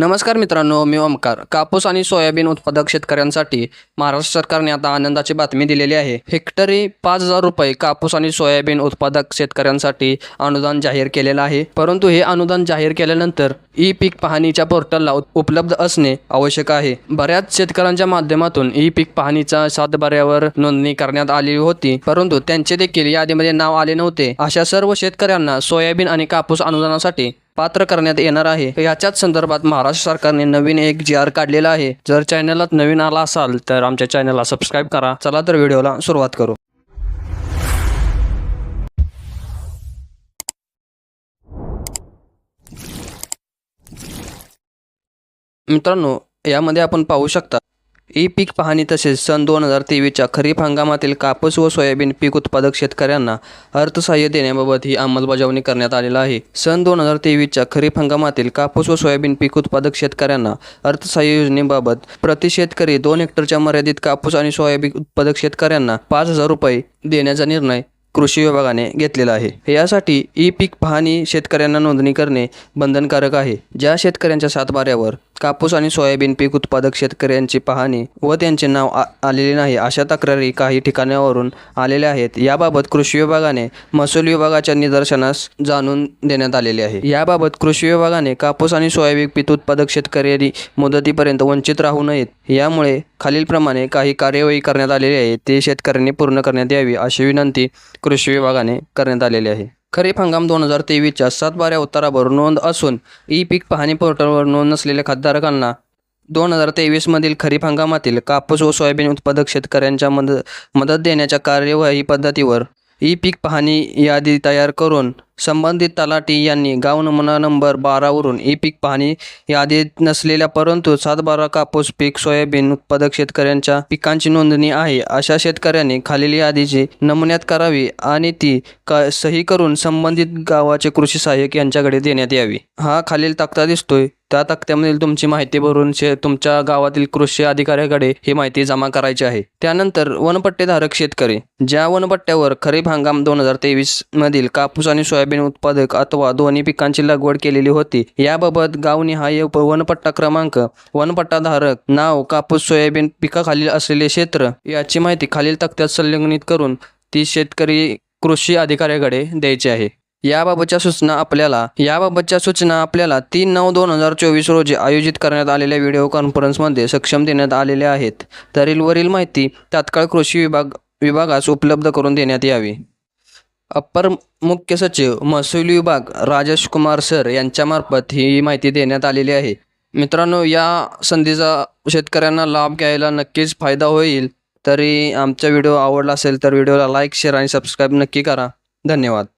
नमस्कार मित्रांनो मी ओमकार. कापूस आणि सोयाबीन उत्पादक शेतकऱ्यांसाठी महाराष्ट्र सरकारने आता आनंदाची बातमी दिलेली आहे. हेक्टरी पाच हजार रुपये कापूस आणि सोयाबीन उत्पादक शेतकऱ्यांसाठी अनुदान जाहीर केलेलं आहे. परंतु हे अनुदान जाहीर केल्यानंतर ई पीक पाहणीच्या पोर्टलला उपलब्ध असणे आवश्यक आहे. बऱ्याच शेतकऱ्यांच्या माध्यमातून ई पीक पाहणीच्या सातबाऱ्यावर नोंदणी करण्यात आली होती परंतु त्यांचे देखील यादीमध्ये नाव आले नव्हते. अशा सर्व शेतकऱ्यांना सोयाबीन आणि कापूस अनुदानासाठी पात्र करण्यात येणार आहे. याच्याच संदर्भात महाराष्ट्र सरकारने नवीन एक जी आर काढलेला आहे. जर चॅनलात नवीन आला असाल तर आमच्या चॅनलला सबस्क्राईब करा. चला तर व्हिडिओला सुरुवात करू. मित्रांनो यामध्ये आपण पाहू शकता ई पीक पाहणी तसेच सन दोन हजार तेवीसच्या खरीप हंगामातील कापूस व सोयाबीन पीक उत्पादक शेतकऱ्यांना अर्थसहाय्य देण्याबाबत ही अंमलबजावणी करण्यात आलेला आहे. सन दोन हजार तेवीसच्या खरीप हंगामातील कापूस व सोयाबीन पीक उत्पादक शेतकऱ्यांना अर्थसहाय्य योजनेबाबत प्रति शेतकरी दोन हेक्टरच्या मर्यादित कापूस आणि सोयाबीन उत्पादक शेतकऱ्यांना पाच हजार रुपये देण्याचा निर्णय कृषी विभागाने घेतलेला आहे. यासाठी ई पीक पाहणी शेतकऱ्यांना नोंदणी करणे बंधनकारक आहे. ज्या शेतकऱ्यांच्या सातबाऱ्यावर कापूस आणि सोयाबीन पीक उत्पादक शेतकऱ्यांची पाहणी व त्यांचे नाव आ- आलेले नाही अशा तक्रारी काही ठिकाणावरून आलेल्या आहेत. याबाबत कृषी विभागाने महसूल विभागाच्या निदर्शनास जाणून देण्यात आलेले आहे. याबाबत कृषी विभागाने कापूस आणि सोयाबीन पीक उत्पादक शेतकरी मुदतीपर्यंत वंचित राहू नयेत. यामुळे खालीलप्रमाणे काही कार्यवाही करण्यात आलेली आहे. ते शेतकऱ्यांनी पूर्ण करण्यात यावी अशी विनंती कृषी विभागाने करण्यात आलेली आहे. खरीप हंगाम दोन हजार तेवीसच्या सात बाऱ्या उत्तरावर नोंद असून ई पीक पाहणी पोर्टलवर नोंद नसलेल्या खातधारकांना दोन हजार तेवीसमधील खरीप हंगामातील कापूस व सोयाबीन उत्पादक शेतकऱ्यांच्या मद मदत देण्याच्या कार्यवाही पद्धतीवर ई पीक पाहणी यादी तयार करून संबंधित तलाठी यांनी गाव नमुना नंबर बारावरून ई पीक पाहणी यादीत नसलेल्या परंतु सातबारा कापूस पीक सोयाबीन उत्पादक शेतकऱ्यांच्या पिकांची नोंदणी आहे. अशा शेतकऱ्यांनी खालील यादीची नमुन्यात करावी आणि ती का सही करून संबंधित गावाचे कृषी सहाय्यक यांच्याकडे देण्यात यावी. हा खालील तक्ता दिसतोय. त्या तक्त्यामधील तुमची माहिती भरून शे तुमच्या गावातील कृषी अधिकाऱ्याकडे ही माहिती जमा करायची आहे. त्यानंतर वनपट्टेधारक शेतकरी ज्या वनपट्ट्यावर खरीप हंगाम दोन हजार तेवीस मधील कापूस आणि सोयाबीन उत्पादक अथवा दोन्ही पिकांची लागवड केलेली होती. याबाबत गावनिहाय वनपट्टा क्रमांक वनपट्टाधारक नाव कापूस सोयाबीन पिकाखालील असलेले क्षेत्र याची माहिती खालील तक्त्यात संलग्नित करून ती शेतकरी कृषी अधिकाऱ्याकडे द्यायची आहे. याबाबतच्या सूचना आपल्याला याबाबतच्या सूचना आपल्याला तीन नऊ दोन हजार चोवीस रोजी आयोजित करण्यात आलेल्या व्हिडिओ कॉन्फरन्समध्ये सक्षम देण्यात आलेल्या आहेत. तरील वरील माहिती तात्काळ कृषी विभाग विभागास उपलब्ध करून देण्यात यावी. अप्पर मुख्य सचिव महसूल विभाग राजेश कुमार सर यांच्यामार्फत ही माहिती देण्यात आलेली आहे. मित्रांनो या संधीचा शेतकऱ्यांना लाभ घ्यायला नक्कीच फायदा होईल. तरी आमचा व्हिडिओ आवडला असेल तर व्हिडिओला लाईक शेअर आणि सबस्क्राईब नक्की करा. धन्यवाद.